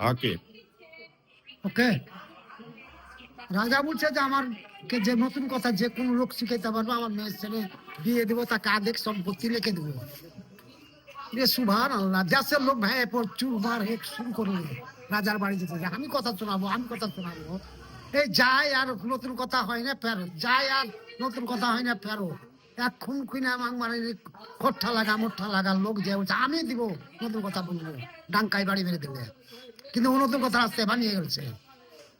তাকে ওকে। রাজা বলছে যে আমার কে যে নতুন কথা যে কোনো লোক শিখাইতে পারবে, আমার মেয়ের ছেলে বিয়ে দেবো, তাকে আদেক সম্পত্তি লিখে দেবো। রে সুভান আল্লাহ, দেশের লোক ভাই পর চুর মার হেক শুরু করবে। রাজার বাড়ি যেতে আমি কথা শোনাবো, আমি কথা শোনাবো। এই যাই আর নতুন কথা হয় না, ফেরো যাই আর নতুন কথা হয় না, ফেরো এক খুন খুনে আমাক মানে খোট্টা লাগা, মোট্টা লাগা লোক যে আমি দিব, নতুন কথা বলব। ডাঙ্কাই বাড়ি মেরে দিলে কিন্তু নতুন কথা আসতে বানিয়ে গেছে।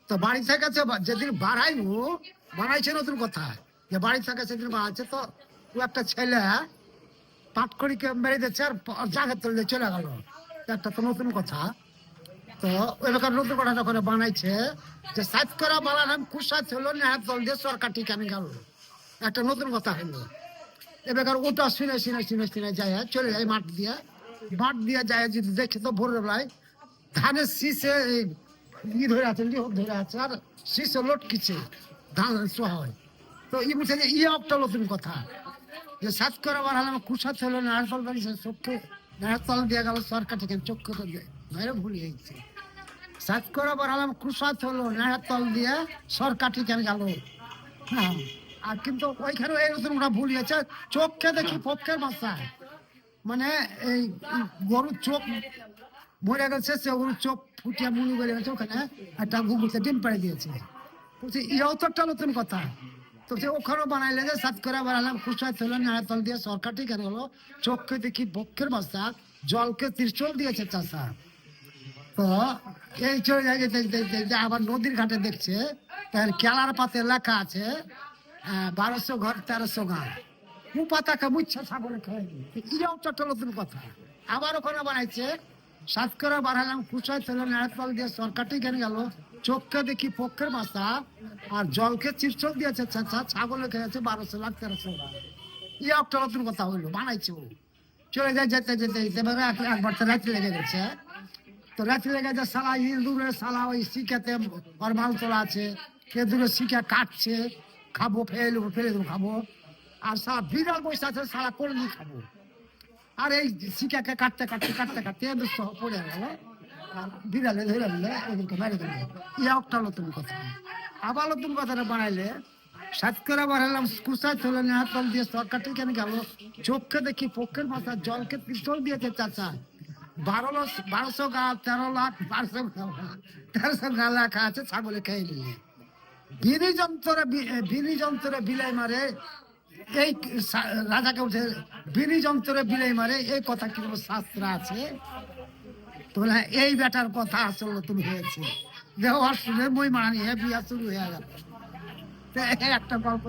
তো বাড়ি থেকে যে বা- যেদিন বাড়াইবো, বাড়াইছে নতুন কথা। যে বাড়ি থেকে সেদিন বাড়াচ্ছে তো ও একটা ছেলে পাট করিকে মেরে দিচ্ছে আর জায়গা তুললে চলে গেল। একটা তো নতুন কথা। তো ব্যাপার নতুন কথা যখন বানাইছে যে সাইজ করা বানালাম কুসা ছিল, নেহাত দল দিয়ে সরকার ঠিকানি গেল। একটা নতুন কথা হলো এ বেকার ওটা শুনে শুনে শুনে শুনে যায়, চলে যায় মাঠ দিয়ে। মাঠ দিয়ে যায়, যদি দেখে তো ভোরবেলায় ধানের শীষে ই ধরে আছে, লিহক ধরে আছে, আর শীষে লটকিছে, ধান সোয়া হয়। তো ই বলছে যে ই একটা নতুন কথা। যে সাত করে বাড়ালাম কুসা ছিল নারতল বাড়িছে চোখে নারতল দিয়ে গেল, সরকার থেকে চক্ষু ধরে ভুলিয়ে গেছে। সাত করে বাড়ালাম কুসা ছিল নারতল দিয়ে সরকার ঠিকানে গেল। হ্যাঁ আর কিন্তু ওইখানে এই নতুন ওরা ভুলিয়েছে, চোখকে দেখি পক্ষের মাথায় মানে এই গরুর চোখ মরে গেছে, সে গরুর চোখ ফুটিয়ে মুনি বেড়ে গেছে ওখানে একটা গুগুতে ডিম পেড়ে দিয়েছে। বলছি এটাও তো একটা নতুন কথা। তো সে ওখানেও বানাইলে যে সাত করে বানালাম খুশায় তুলে নাড়াতল দিয়ে সরকার ঠিক হলো চোখকে দেখি বক্ষের বাস্তা জলকে ত্রিশল দিয়েছে চাষা। তো এই চলে যায় আবার নদীর ঘাটে দেখছে, তার কেলার পাতে লেখা আছে বারোশো ঘর, তেরোশো গাঁ কু পাতাকে মুচ্ছা এটাও তো একটা নতুন কথা। আবার ওখানে বানাইছে সাত করে বাড়ালাম কুচায় তেলে নেড়াতল দিয়ে সরকারটি কেন গেল? চোখকে দেখি পক্ষের মাথা আর জলকে চিরচক দিয়েছে চাচা ছাগলে খেয়েছে বারোশো লাখ, তেরোশো ই একটা নতুন কথা হইল, বানাইছে ও। চলে যায়, যেতে যেতে যেতে একবার তো রাত্রি লেগে গেছে। তো রাত্রি লেগে যে সালা ইঁদুরে সালা ওই শিখাতে ওর মাল তোলা আছে কে দূরে শিখা কাটছে, খাব ফেলে ফেলে দেবো, খাব। আর সালা বিড়াল বসে আছে সালা কলমি খাব। আর এই শিখাকে কাটতে কাটতে কাটতে কাটতে সহ পড়ে গেল আর বিড়ালে ধরে নিলে এদেরকে মেরে দিল। ইয়ে একটা নতুন কথা। আবার নতুন কথাটা বানাইলে সাত করে কুসায় নেহাতল দিয়ে ঠিক গেল? চোখকে দেখি পক্ষের মাথা জলকে পিস্তল দিয়েছে চাচা। বারো বারোশো গা তেরো লাখ বারোশো তেরোশো গা লেখা আছে ছাগলে খেয়ে নিয়ে বিনি যন্ত্রে বি- এ, বিনি যন্ত্রে বিলাই মারে এই রাজাকে উঠে বিনি যন্ত্রে বিলাই মারে এই কথা কি শাস্ত্র আছে? তোমরা হ্যাঁ, এই বেটার কথা আসল তুমি হয়েছে। দেহ আসলে মই মারা নিয়ে বিয়া শুরু হয়ে গেল। একটা গল্প